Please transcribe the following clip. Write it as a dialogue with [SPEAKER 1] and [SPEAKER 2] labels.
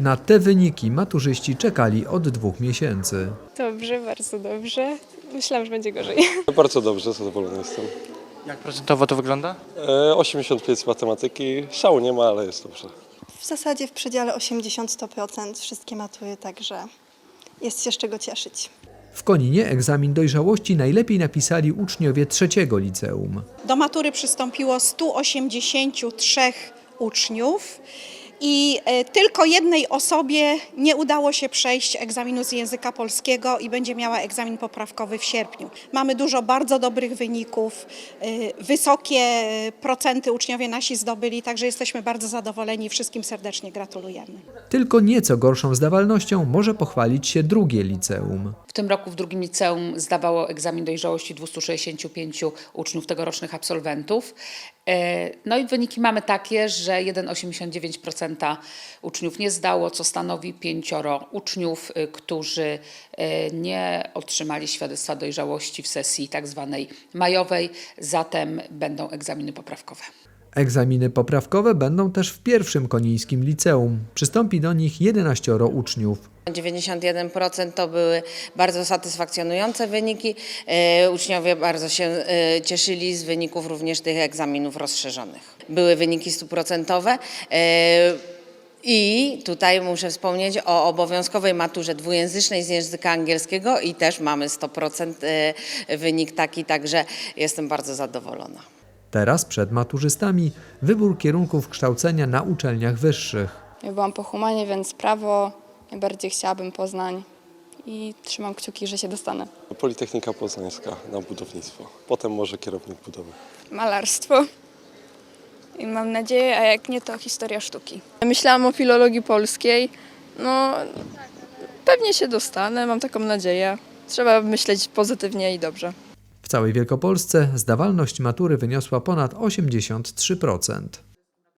[SPEAKER 1] Na te wyniki maturzyści czekali od dwóch miesięcy.
[SPEAKER 2] Dobrze, bardzo dobrze. Myślałam, że będzie gorzej.
[SPEAKER 3] Bardzo dobrze, zadowolony jestem.
[SPEAKER 4] Jak procentowo to wygląda?
[SPEAKER 3] E, 85 z matematyki, szału nie ma, ale jest dobrze.
[SPEAKER 5] W zasadzie w przedziale 80-100% wszystkie matury, także jest się z czego cieszyć.
[SPEAKER 1] W Koninie egzamin dojrzałości najlepiej napisali uczniowie trzeciego liceum.
[SPEAKER 6] Do matury przystąpiło 183 uczniów i e, tylko jednej osobie nie udało się przejść egzaminu z języka polskiego i będzie miała egzamin poprawkowy w sierpniu. Mamy dużo bardzo dobrych wyników, e, wysokie e, procenty uczniowie nasi zdobyli, także jesteśmy bardzo zadowoleni i wszystkim serdecznie gratulujemy.
[SPEAKER 1] Tylko nieco gorszą zdawalnością może pochwalić się drugie liceum.
[SPEAKER 7] W tym roku w drugim liceum zdawało egzamin dojrzałości 265 uczniów, tegorocznych absolwentów. E, No i wyniki mamy takie, że 1,89% uczniów nie zdało, co stanowi pięcioro uczniów, y, którzy e, nie otrzymali świadectwa dojrzałości w sesji tak zwanej majowej, zatem będą egzaminy poprawkowe.
[SPEAKER 1] Egzaminy poprawkowe będą też w pierwszym konińskim liceum. Przystąpi do nich 11 uczniów.
[SPEAKER 8] 91% to były bardzo satysfakcjonujące wyniki. E, Uczniowie bardzo się e, cieszyli z wyników również tych egzaminów rozszerzonych. Były wyniki stuprocentowe. e, I tutaj muszę wspomnieć o obowiązkowej maturze dwujęzycznej z języka angielskiego i też mamy 100% e, wynik taki, także jestem bardzo zadowolona.
[SPEAKER 1] Teraz przed maturzystami wybór kierunków kształcenia na uczelniach wyższych.
[SPEAKER 2] Ja byłam po humanie, więc prawo. Najbardziej chciałabym Poznań i trzymam kciuki, że się dostanę.
[SPEAKER 3] Politechnika Poznańska na budownictwo. Potem może kierownik budowy.
[SPEAKER 2] Malarstwo. I mam nadzieję, a jak nie, to historia sztuki.
[SPEAKER 9] Myślałam o filologii polskiej. No, pewnie się dostanę, mam taką nadzieję. Trzeba myśleć pozytywnie i dobrze.
[SPEAKER 1] W całej Wielkopolsce zdawalność matury wyniosła ponad 83%.